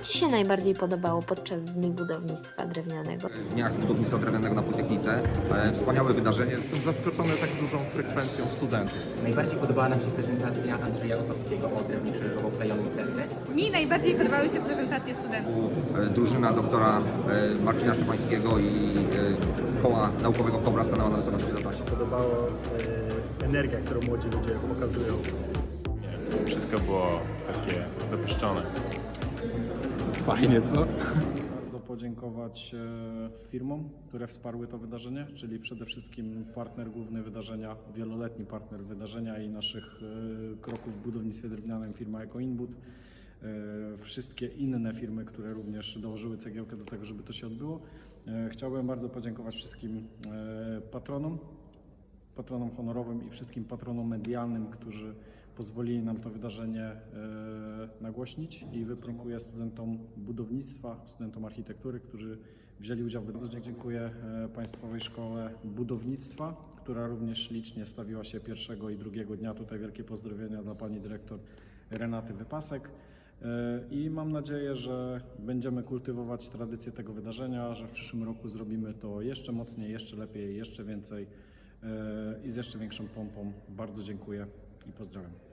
Ci się najbardziej podobało podczas Dni Budownictwa Drewnianego? w Dniach Budownictwa Drewnianego na Politechnice. E, Wspaniałe wydarzenie. Jestem zaskoczony tak dużą frekwencją studentów. Najbardziej podobała nam się prezentacja Andrzeja Osowskiego o drewnie krzyżowo-klejonym cernę. Mi najbardziej podobały się prezentacje studentów. E, Drużyna doktora e, Marcina Szczepańskiego i e, koła naukowego Kobra stanęła na wysokości zadań. podobała e, energia, którą młodzi ludzie pokazują. Wszystko było takie wypuszczone. Fajnie, co? Bardzo podziękować e, firmom, które wsparły to wydarzenie, czyli przede wszystkim partner główny wydarzenia, wieloletni partner wydarzenia i naszych e, kroków w budownictwie drewnianym, firma EcoInbud. E, Wszystkie inne firmy, które również dołożyły cegiełkę do tego, żeby to się odbyło. Chciałbym bardzo podziękować wszystkim patronom, patronom honorowym i wszystkim patronom medialnym, którzy pozwolili nam to wydarzenie e, nagłośnić i wypromuję studentom budownictwa, studentom architektury, którzy wzięli udział w wydarzeniu. Dziękuję e, Państwowej Szkole Budownictwa, która również licznie stawiła się pierwszego i drugiego dnia. Tutaj wielkie pozdrowienia dla Pani Dyrektor Renaty Wypasek. E, I mam nadzieję, że będziemy kultywować tradycję tego wydarzenia, że w przyszłym roku zrobimy to jeszcze mocniej, jeszcze lepiej, jeszcze więcej i z jeszcze większą pompą. Bardzo dziękuję i pozdrawiam.